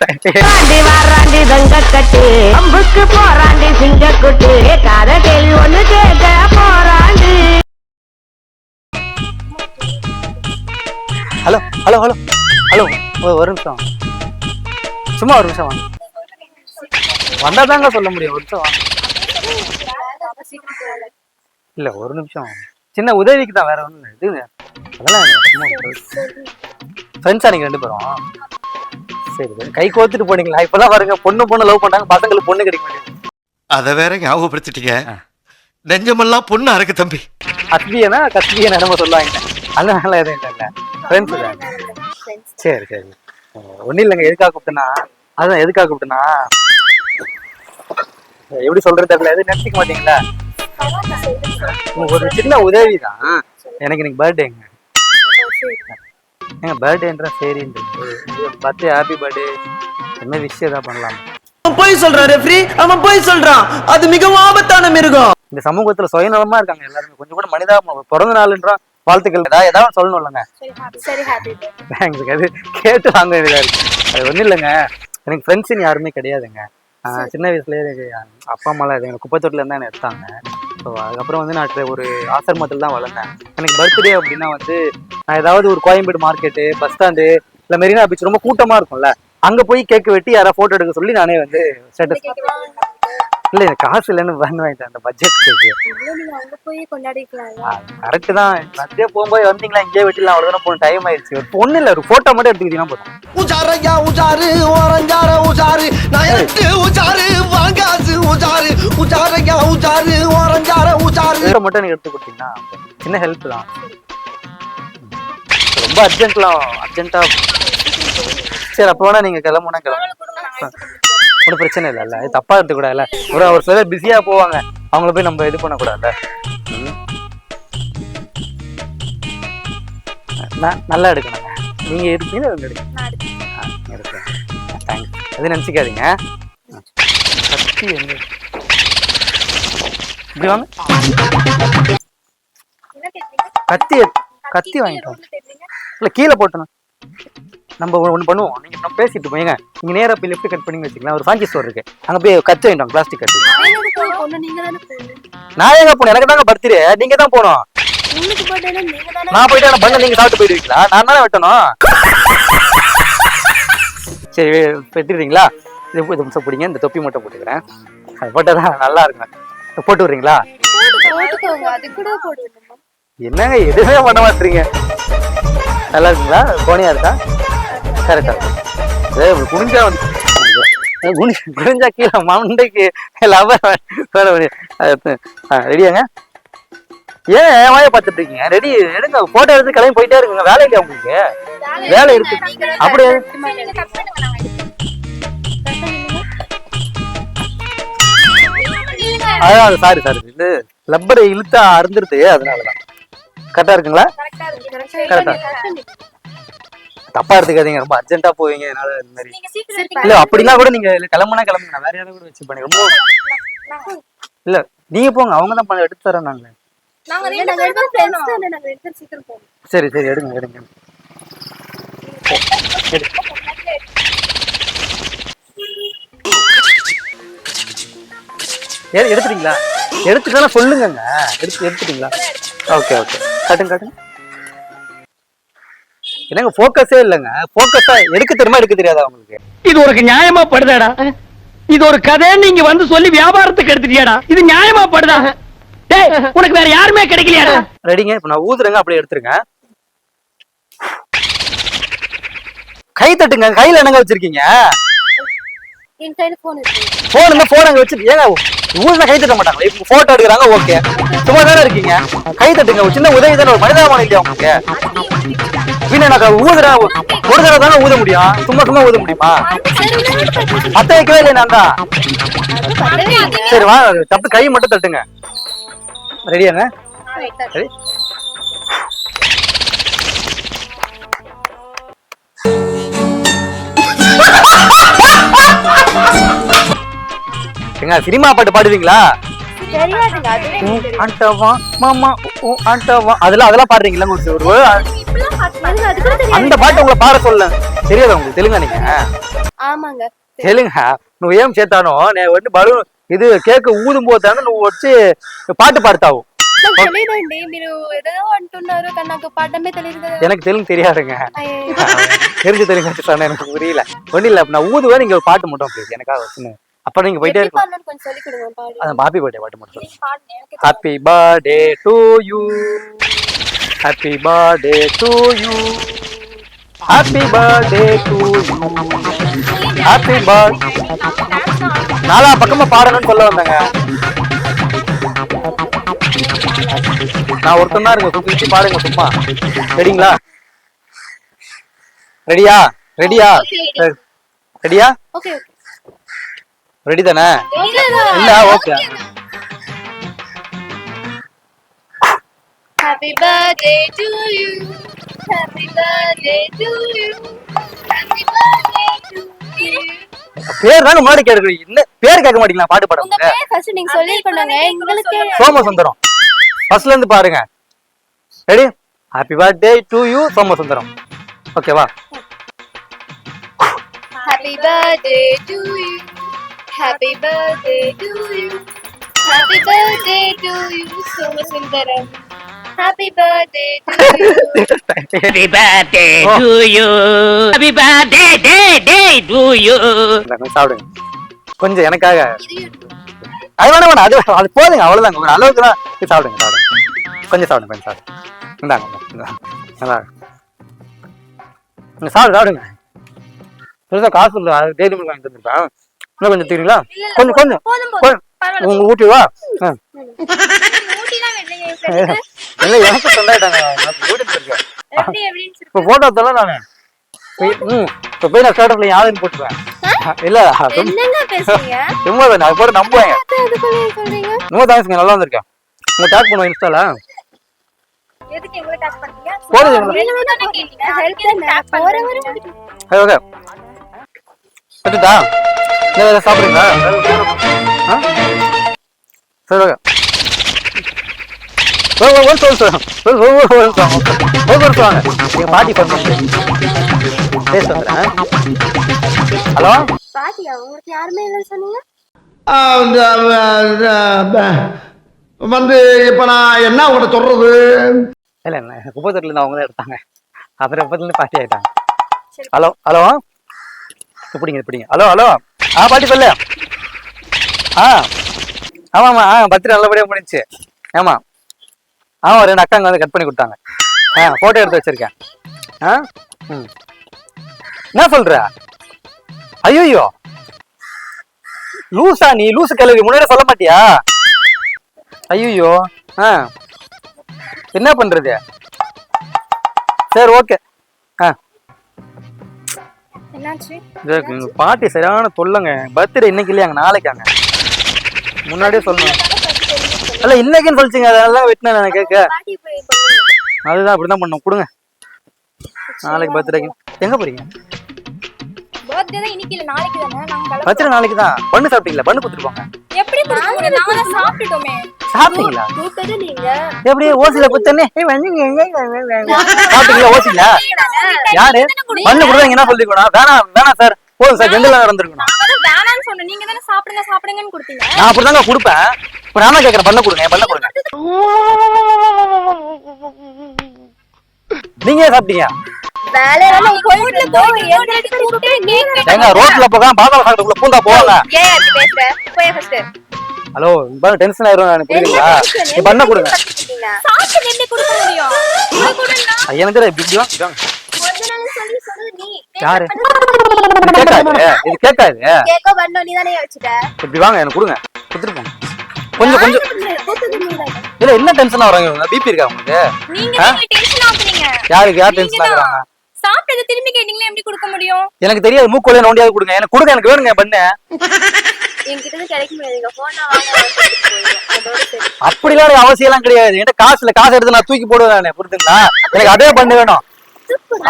வாராண்டி வாராண்டி தங்க கட்டு அம்புக்கு போராண்டி சிங்க குட்டு காத கேள்வி ஒண்ணு கேட்க போராண்டி ஹலோ ஹலோ ஹலோ. ஹலோ ஒரு ஒரு நிமிஷம். சும்மா ஒரு நிமிஷம் வாங்க. வந்தா தாங்க சொல்ல முடியும். ஒரு நிமிஷம் இல்ல ஒரு நிமிஷம் சின்ன உதவிக்கு தான் வேற ஒண்ணு இது அதெல்லாம் ஃப்ரெண்ட்ஸ் அன்னைக்கு ரெண்டு பேரும். சரி கை கோத்துட்டு போனீங்களா? இப்பதான் பாருங்க பொண்ணு பொண்ணு லவ் பண்றாங்க பசங்களுக்கு பொண்ணு கிடைக்க மாட்டேங்குது. அத வேற ஞாபகப்படுத்திட்டீங்க. நெஞ்சமெல்லாம் பொண்ணு அறக்கு தம்பி. அத்வியனா கத்வியன் என்னமோ சொல்லுவாங்க. அதனால எதுவும் இல்லை இல்லை. ஃப்ரெண்ட்ஸ் சரி சரி. ஒன்றும் இல்லைங்க. எதுக்காக கூப்பிட்டேன்னா அதான் எதுக்காக கூப்பிட்டேன்னா எப்படி சொல்றது தெரியல. எதுவும் நினைச்சிக்க மாட்டீங்களா? ஒரு சின்ன உதவி தான் எனக்கு இன்னைக்கு பர்த்டேங்க ஏங்க பர்த்டேன்றா சரின்றது பர்த்டே ஹாப்பி பர்த்டே என்ன விஷயம் ஏதாவது பண்ணலாம்? அவன் போய் சொல்றான் ரெஃப்ரி அவன் போய் சொல்றான். அது மிகவும் ஆபத்தான மிருகம். இந்த சமூகத்துல சுயநலமா இருக்காங்க எல்லாருமே. கொஞ்சம் கூட மனிதா பிறந்த நாளுன்றா வாழ்த்துக்கள். ஏதாவது ஏதாவது சொல்லணும் இல்லைங்க? சரி ஹாப்பி தேங்க்ஸ் அது கேட்டு வாங்க வேண்டியதா இருக்கு. அது ஒன்றும் இல்லைங்க. எனக்கு ஃப்ரெண்ட்ஸுன்னு யாருமே கிடையாதுங்க. சின்ன வயசுலேயே எனக்கு அப்பா அம்மாலாம் எனக்கு குப்பத்தொட்டில் தான் என்ன எடுத்தாங்க. ஸோ அதுக்கப்புறம் வந்து நான் ஒரு ஆசிரமத்தில் தான் வளர்ந்தேன். எனக்கு பர்த்டே அப்படின்னா வந்து நான் ஏதாவது ஒரு கோயம்பேடு மார்க்கெட்டு பஸ் ஸ்டாண்டு இல்லை மெரினா பீச் ரொம்ப கூட்டமாக இருக்கும்ல அங்கே போய் கேக் வெட்டி யாராவது ஃபோட்டோ எடுக்க சொல்லி நானே வந்து ஸ்டேட்டஸ் இல்லை எனக்கு காசு இல்லைன்னு பண்ண வாங்கிட்டேன் அந்த பட்ஜெட் கரெக்டு தான். பர்த்டே போகும்போது வந்தீங்களா இங்கேயே வெட்டிலாம் அவ்வளோ தூரம் போன டைம் ஆயிடுச்சு. ஒரு பொண்ணு இல்லை ஒரு ஃபோட்டோ மட்டும் எடுத்துக்கிட்டீங்கன்னா போதும். உஜாரையா உஜாரு ஓரஞ்சார உஜாரு. நயட்டு உஜாரு வாங்காசு உஜாரு. உஜாரையா உஜாரு ஓரஞ்சார உஜாரு. மட்டும் எனக்கு எடுத்து கொடுத்தீங்கன்னா. சின்ன ஹெல்ப் தான். ரொம்ப அர்ஜென்ட்லாம் அர்ஜென்ட்டா சரி அப்போ வேணா நீங்க கிளம்புனா கிளம்புங்க ஒன்றும் பிரச்சனை இல்லைல்ல இது தப்பா எடுத்துக்கூடாதுல்ல. ஒரு ஒரு சிலர் பிஸியா போவாங்க. அவங்கள போய் நம்ம இது பண்ணக்கூடாதுல்ல. ம். ந- நல்லா எடுக்கணுங்க. நீங்க இருப்பீங்க அவங்க எடுக்கிறேன் தேங்க்ஸ் எதுவும் நினச்சிக்காதீங்க. கத்தி எங்க இப்படி வாங்க. கத்தி கத்தி வாங்கிட்டோம் இல்ல கீழே போட்டணும். நம்ம ஒன்று பண்ணுவோம். நீங்கள் நம்ம பேசிட்டு போய்ங்க நீங்கள் நேராக போய் லெஃப்ட் கட் பண்ணி வச்சுக்கலாம் ஒரு ஃபேன்சி ஸ்டோர் இருக்கு. அங்கே போய் கட் வாங்கிட்டோம் பிளாஸ்டிக் கத்தி நான் எங்க போனேன்? எனக்கு தாங்க பர்த்டே நீங்க தான் போனோம். நான் போயிட்டு பண்ண நீங்க சாப்பிட்டு போயிடுவீங்களா? நான் தானே வெட்டணும்? சரி வெட்டிடுறீங்களா? இது இது நிமிஷம் பிடிங்க. இந்த தொப்பி மட்டும் போட்டுக்கிறேன். அது போட்டால் தான் நல்லா இருக்கும். போட்டு விடுறீங்களா? என்னங்க எதுவுமே பண்ண மாட்டீங்க. நல்லா இருக்குங்களா? கோணியா இருக்கா? கரெக்டா குனிஞ்சா வந்து குனி குனிஞ்சா கீழே மண்டைக்கு லவர் ரெடியாங்க ஏன் வாயை பார்த்துட்டு இருக்கீங்க? ரெடி எடுங்க. போட்டோ எடுத்து கிளம்பி போயிட்டே இருக்குங்க. வேலை இல்லையா உங்களுக்கு? வேலை இருக்கு. அப்படியே அதான் சாரி சாரி இது லப்பரை இழுத்தா அறுந்துருது அதனாலதான். கரெக்டா இருக்குங்களா? கரெக்டா தப்பா எடுத்துக்காதீங்க. ரொம்ப அர்ஜென்ட்டா போவீங்க. என்னால இந்த மாதிரி. இல்ல அப்படிலாம் கூட நீங்க இல்ல, கிளம்புனா கிளம்புங்க. நான் வேற யாராவது கூட வச்சு பண்ணி ரொம்ப இல்ல நீங்க போங்க. அவங்க தான் பண்ண எடுத்து தரேன் நாங்களே சரி சரி. எடுங்க எடுங்க எடு. எடு- எடுத்துட்டீங்களா? எடுத்துட்டா சொல்லுங்கங்க. எடுத்து எடுத்துட்டீங்களா? Okay okay. காட்டுங்க காட்டுங்க. என்னங்க ஃபோக்கஸே இல்லைங்க. ஃபோக்கஸா எடுக்க தெரியுமா எடுக்க தெரியாதா உங்களுக்கு? இது ஒரு நியாயமா படுதாடா? இது ஒரு கதை நீங்க வந்து சொல்லி வியாபாரத்துக்கு எடுத்துட்டியாடா? இது நியாயமா படுதா? டேய் உனக்கு வேற யாருமே கிடைக்கலையாடா? ரெடிங்க இப்போ நான் ஊதுறேங்க அப்படியே எடுத்துருங்க. கை தட்டுங்க கையில என்னங்க வச்சிருக்கீங்க? என் கையில போன் இருக்கு. போன் இருந்தா போன் அங்க வச்சு ஏங்க ஊர்ல கை தட்ட மாட்டாங்க இப்போ போட்டோ எடுக்கிறாங்க ஓகே சும்மா தானே இருக்கீங்க. கை தட்டுங்க ஒரு சின்ன உதவி தானே ஒரு மனிதாபம் இல்லையா உங்களுக்கு? பின்ன நான் ஊதுறேன் ஒரு தடவை தானே ஊத முடியும்? சும்மா சும்மா ஊத முடியுமா? அத்தை வைக்கவே இல்லை நான் தான். சரி வா தப்பு கை மட்டும் தட்டுங்க. ரெடியாங்க ரெடி ஏங்க சினிமா பாட்டு பாடுவீங்களா? அதெல்லாம் அதெல்லாம் பாடுறீங்களா ஒரு ஒரு இப்படிலாம் பாட்டு அது கூட தெரியாது அந்த பாட்டு உங்களை பாட சொல்ல தெரியாதா உங்களுக்கு தெலுங்கா நீங்க ఆమాంగ తెలుగు నువ్వు ఏం చేస్తానో నేను వచ్చి బలు ఇది కేక్ ఊదుం పోతాను నువ్వు వచ్చి పాట పాడతావు నాకు తెలియదండి మీరు ఏదో అంటున్నారు కానీ నాకు పాడమే తెలియదు కదా எனக்கு தெலுங்கு தெரியாதுங்க అయ్యో. தெரிஞ்சு தெரிஞ்சு சொன்னேன் எனக்கு புரியல ஒன்றும் இல்லை நான் ஊதுவேன் நீங்க ஒரு பாட்டு மட்டும் ப்ளீஸ் எனக்காக வச்சுன்னு அப்ப நீங்க போயிட்டே எப்படி இருக்கலாம் பாடணும்னு கொஞ்சம் சொல்லிக் கொடுங்க பாடு அந்த பாப்பி பர்த்டே பாட்டு மட்டும் சொல்லுங்க பாடுங்க எனக்கு happy birthday to you happy birthday to you happy birthday to you happy birth நாலா பக்கமா பாடணும்னு சொல்ல வந்தேங்க. நான் ஒருத்தன் தான் இருங்க சுத்தி பாடுங்க சும்மா. சரிங்களா ரெடியா ரெடியா ரெடியா ரெடி தானே? இல்ல okay Happy birthday to you. Happy birthday to you. Happy birthday to you. பேர் தான மாடு கேட்கறீங்க என்ன பேர் கேட்க மாட்டீங்களா? பாட்டு பாடுங்க உங்க பேர் ஃபர்ஸ்ட் நீங்க சொல்லிருக்கணுங்க எங்களுக்கு சோம சுந்தரம். ஃபர்ஸ்ட்ல இருந்து பாருங்க. Ready happy birthday to you Soma Sundaram. ஓகேவா happy birthday to you happy birthday to you happy birthday to you Soma Sundaram. Happy birthday happy birthday to you happy birthday day day to you சாப்பிடுங்க. கொஞ்சம் எனக்காக. அது வேணா வேணா அது அது போதுங்க அவ்வளோதாங்க ஒரு அளவுக்கு தான். சாப்பிடுங்க சாப்பிடுங்க. கொஞ்சம் சாப்பிடுங்க கொஞ்சம் சாப்பிடுங்க. இந்தாங்க நல்லா சாப்பிடு சாப்பிடுங்க. பெருசாக காசு இல்லை டெய்லி மில்க் வாங்கிட்டு வந்துருப்பேன் இன்னும் கொஞ்சம் தீங்களா கொஞ்சம் கொஞ்சம். போதும் கொஞ்சம். பரவாயில்ல. உங்க ஊட்டி வா. இல்ல எனக்கு சொல்லாயிட்டாங்க இப்போ போட்டோ தரல நானு? போய்- ம். இப்போ போய் நான் ஸ்டேட்டஸ்ல யாருன்னு போட்டுருவேன். இல்ல சும்மா- தான் நான் போட்டு சொல்றீங்க? ரொம்ப தேங்க்ஸ்ங்க நல்லா வந்திருக்கேன். உங்க டேக் பண்ணுவேன் இன்ஸ்டால. எதுக்கு எடுத்துட்டா இல்லை வேறு சாப்பிடுங்களா ஆ? சரி ஓகே. ஒரு சொல்லுங்க ஒரு ஒரு சொல்லுங்க ஒரு ஒரு சொல்லுங்க எங்கள் பாட்டி ஃபோன் பண்ணி பேச வந்துடுறேன் ஹலோ? பாட்டியா? உங்களுக்கு யாருமே இல்லைன்னு சொன்னீங்க? வந்து இப்ப நான் என்ன உங்கள்கிட்ட சொல்றது? இல்லை இல்லை. குப்பத்தூர்லேருந்து அவங்க தான் எடுத்தாங்க. அப்புறம் குப்பத்துலேருந்து பாட்டி ஆயிட்டாங்க. Hello hello? இப்படிங்க இப்படிங்க ஹலோ ஹலோ. ஆ பாட்டி சொல்லு. ஆ. ஆமாம்மா ஆ பர்த்டே நல்லபடியாக முடிஞ்சுச்சு. ஆமாம் ஆமாம் ரெண்டு அக்காங்க வந்து கட் பண்ணி கொடுத்தாங்க. ஆ ஃபோட்டோ எடுத்து வச்சிருக்கேன். ஆ? ம். என்ன சொல்கிற ஐயோ லூசா நீ லூசு கிளவி. முன்னாடி சொல்ல மாட்டியா? ஐயோ ஆ. என்ன பண்ணுறது சரி ஓகே. ஆ. என்னாச்சு? பாட்டி சரியான தொல்லைங்க. பர்த்டே இன்னைக்கு இல்லையாங்க நாளைக்காங்க. முன்னாடியே சொல்லணும் இல்ல இன்னைக்குன்னு சொல்லிச்சுங்க. அதெல்லாம் வெட்டினேன் நான் கேட்க. அதுதான் அப்படிதான் பண்ணோம் கொடுங்க. நாளைக்கு பர்த்டேக்கு எங்க போறீங்க? பர்த்டே நாளைக்கு தானே. பண்ணு சாப்பிட்டீங்களா? பண்ணு கொடுத்துருப்பாங்க எப்படி சாப்பிட்டுட்டோமே. சாப்பிட்டீங்களா? எப்படி? ஓசில குத்தனே சாப்பிட்டீங்களா ஓசில யாரு? பண்ணு கொடுத்தா என்ன சொல்லிக்கணும் வேணாம் வேணாம் சார். போதும் சார். ஜெண்டலா நடந்திருக்கணும் நாங்க தான் வேணாம்னு சொன்னோம் நீங்க தானே சாப்பிடுங்க சாப்பிடுங்கன்னு கொடுத்தீங்க. நான் அப்படிதாங்க கொடுப்பேன். இப்ப நான் பண்ண கொடுங்க பண்ண கொடுங்க. நீங்க சாப்பிட்டீங்க? ரோட்ல போகாம பாதாள சாக்கடைக்குள்ள பூந்தா போவாங்க ஹலோ இப்ப டென்ஷன் ஆயிரும் எனக்கு புரியுதுங்களா நீ பண்ண கொடுங்க. சாப்பிட்டு எப்படி கொடுக்க முடியும்? ஐயா, இப்படி வாங்க, யாரு? இது கேட்காது இது? கேட்காது கேக்க வரணும் நீ தானே வச்சுட்ட? இப்படி வாங்க எனக்கு கொடுங்க. கொடுத்துட்டு போங்க. கொஞ்சம் கொஞ்சம். இல்ல என்ன டென்ஷன் ஆகுறாங்க பிபி இருக்கா உங்களுக்கு? நீங்க டென்ஷன் ஆகுறீங்க யாருக்கு யார் டென்ஷன். ஆகுறாங்க? சாப்பிட்டது திரும்பி கேட்டீங்களா? எப்படி கொடுக்க முடியும்? எனக்கு தெரியாது மூக்கோலே நோண்டியாவது கொடுங்க. எனக்கு கொடுங்க எனக்கு வேணுங்க பண்ணு. என்கிட்ட இருந்து கிடைக்க முடியாது. எங்க போனா வாங்க அதோட சரி அப்படிலாம் அவசியம் எல்லாம் கிடையாது. என்கிட்ட காசு இல்ல. காசு எடுத்து நான் தூக்கி போடுவேன் புரியுதுங்களா எனக்கு அதே பண்ணு வேணும்.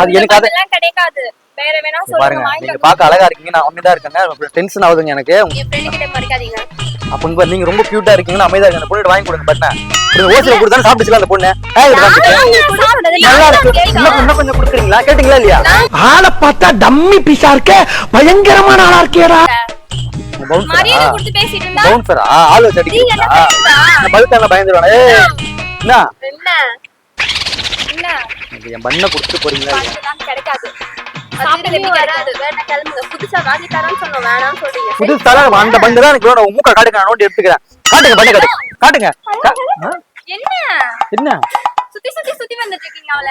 அது எனக்கு அது அதெல்லாம் கிடைக்காது. வேற வேணா இங்க சொல்லுங்க பாருங்க நீங்க பார்க்க அழகா இருக்கீங்க. நான் ஒண்ணுதான் இருக்கேங்க. டென்ஷன் ஆகுதுங்க எனக்கு. என் ஃப்ரெண்டு கிட்ட மறைக்காதீங்க. அப்ப பாரு, நீங்க ரொம்ப கியூட்டா இருக்கீங்கன்னு அமைதியா இருக்க அந்த பொண்ணு வாங்கி கொடுங்க பட்டன. ஓசில கொடுத்தா சாப்பிட்டுச்சுல அந்த பொண்ணு. நல்லா இருக்கு. இன்னும் கொஞ்சம் கொடுக்குறீங்களா? கேட்டீங்களா இல்லையா? ஆளை பார்த்தா டம்மி பீஸா இருக்க. பயங்கரமான ஆளா இருக்கேடா. பவுன்சரா ஆள் வச்சு நீங்க என்ன அடிக்கிறீங்களா பழுத்தாங்க பயந்துருவானே? ஏய் என்ன? என்ன? என்ன எனக்கு என் பண்ணை கொடுத்துட்டு போறீங்களா கிடைக்காது. புதுசா தலை அந்த பண்டு தான் எனக்கு வேணும் மூக்க காட்டுங்க நான் நோண்டி எடுத்துக்கிறேன். காட்டுங்க பண்ணு காட்டுங்க? என்ன? என்ன? சுத்தி சுத்தி சுத்தி வந்துட்டு இருக்கீங்க அவள.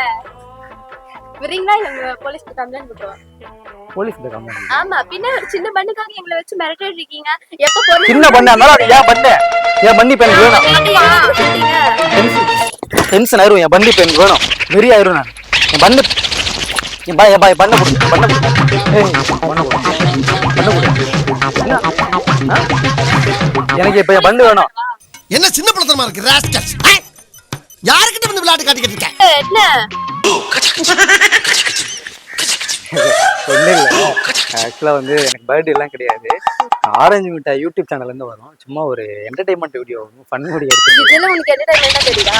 விடுறீங்களா? இல்ல போலீஸ் கம்ப்ளைண்ட் கொடுத்தோம் ஆமா. பின்ன சின்ன பண்ணுக்காக எங்களை வச்சு மிரட்டிட்டு இருக்கீங்க. எப்ப பொண்ணு சின்ன பண்ண இருந்தாலும் அது ஏன் பண்ணு? இப்ப எனக்கு வேணும்? டென்ஷன் ஆயிரும். என் பண்ணி எனக்கு வேணும். வெறி ஆயிரும் நான். என் பண்ணு என் பா என் பா என் பண்ண கொடு பண்ண கொடு. ஏய் பண்ண கொடு. பண்ண கொடு. என்ன? ஆ? எனக்கு இப்ப என் பண்ணு வேணும். என்ன சின்ன பழத்தனமா இருக்கு ராஸ்கல்ஸ் யாருக்கிட்ட வந்து விளையாட்டு காட்டிக்கிட்டு இருக்க? என்ன? ஒன்றும் இல்லை. ஆக்சுவலாக வந்து எனக்கு பர்த்டே எல்லாம் கிடையாது. ஆரஞ்சு மிட்டாய் யூடியூப் சேனல்ல இருந்து வரும். சும்மா ஒரு என்டர்டைன்மெண்ட் வீடியோ ஃபன் வீடியோ எடுத்து இதுல உனக்கு தெரியுதா?